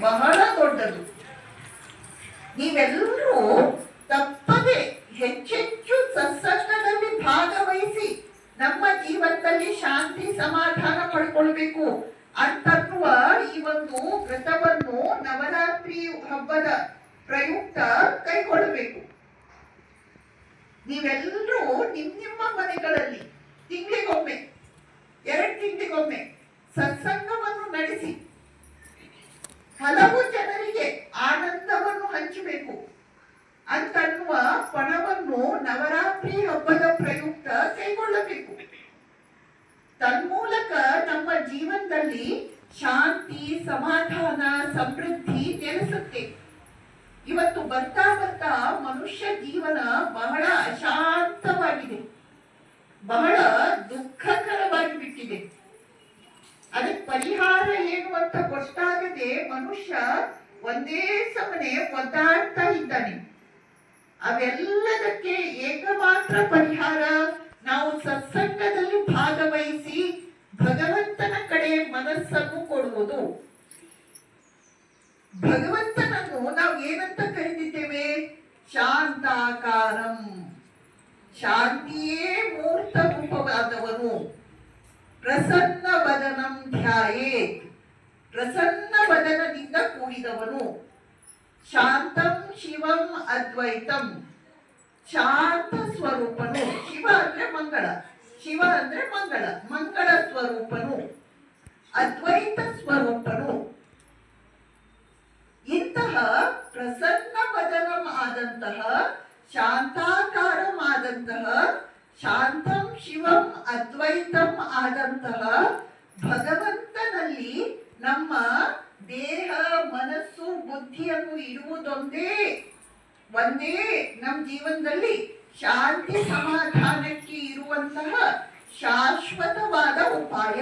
ಬಹಳ ದೊಡ್ಡದು. ನೀವೆಲ್ಲರೂ ತಪ್ಪದೆ ಹೆಚ್ಚೆಚ್ಚು ಸತ್ಸಂಗದಲ್ಲಿ ಭಾಗವಹಿಸಿ ನಮ್ಮ ಜೀವನದಲ್ಲಿ ಶಾಂತಿ ಸಮಾಧಾನ ಪಡ್ಕೊಳ್ಬೇಕು ಅಂತನ್ನುವ ಈ ಒಂದು ವ್ರತವನ್ನು ನವರಾತ್ರಿ ಹಬ್ಬದ ಪ್ರಯುಕ್ತ ಕೈಗೊಳ್ಳಬೇಕು. ನೀವೆಲ್ಲರೂ ನಿಮ್ ನಿಮ್ಮ ಮನೆಗಳಲ್ಲಿ ತಿಂಗಳಿಗೊಮ್ಮೆ ಹಲವು ಜನರಿಗೆ ಆನಂದವನ್ನು ಹಂಚಬೇಕು ಅಂತನ್ನುವ ಪಣವನ್ನು ನವರಾತ್ರಿ ಹಬ್ಬದ ಪ್ರಯುಕ್ತ ಕೈಗೊಳ್ಳಬೇಕು. ತನ್ಮೂಲಕ ನಮ್ಮ ಜೀವನದಲ್ಲಿ ಶಾಂತಿ, ಸಮಾಧಾನ, ಸಮೃದ್ಧಿ ನೆಲೆಸುತ್ತೆ. ಇವತ್ತು ಬರ್ತಾ ಬರ್ತಾ ಮನುಷ್ಯ ಜೀವನ ಬಹಳ ಅಶಾಂತವಾಗಿದೆ. ಬಹಳ ದುಃಖಕರವಾಗಿ ಬಿಟ್ಟಿದೆ. ಪರಿಹಾರ ಏನು ಅಂತ ಗೊತ್ತಾಗದೆ ಮನುಷ್ಯ ಒಂದೇ ಸಮನೆ ಒದ್ದಾಡ್ತಾ ಇದ್ದಾನೆ. ಅವೆಲ್ಲದಕ್ಕೆ ಏಕಮಾತ್ರ ಪರಿಹಾರ ನಾವು ಸತ್ಸಂಗದಲ್ಲಿ ಭಾಗವಹಿಸಿ ಭಗವಂತನ ಕಡೆ ಮನಸ್ಸನ್ನು ಕೊಡುವುದು. ಭಗವಂತನನ್ನು ನಾವು ಏನಂತ ಕರೆದಿದ್ದೇವೆ? ಶಾಂತಾಕಾರಂ. ಶಾಂತಿಯೇ ಮೂರ್ತ ರೂಪವಾದವನು. ಪ್ರಸನ್ನ ಧ್ಯಾಯೇತ್ ಪ್ರಸನ್ನ ವದನದಿಂದ ಕೂಡಿದವನು. ಶಾಂತಂ ಶಿವಂ ಅದ್ವೈತಂ. ಶಾಂತ ಸ್ವರೂಪನು. ಶಿವ ಅಂದ್ರೆ ಮಂಗಳ. ಶಿವ ಅಂದ್ರೆ ಮಂಗಳ. ಮಂಗಳ ಸ್ವರೂಪನು. ಅದ್ವೈತ ಸ್ವರೂಪನು. ಇಂತಹ ಪ್ರಸನ್ನ ವದನಂ ಆದಂತಹ ಶಾಂತಾಕಾರಂ ಆದಂತಹ ಶಾಂತಂ ಶಿವಂ ಅದ್ವೈತಂ ಆದಂತಹ ಭಗವಂತನಲ್ಲಿ ಬುದ್ಧಿಯನ್ನು ಇರುವುದೊಂದೇ ಒಂದೇ ನಮ್ಮ ಜೀವನದಲ್ಲಿ ಶಾಂತಿ ಸಮಾಧಾನಕ್ಕೆ ಇರುವಂತಹ ಶಾಶ್ವತವಾದ ಉಪಾಯ.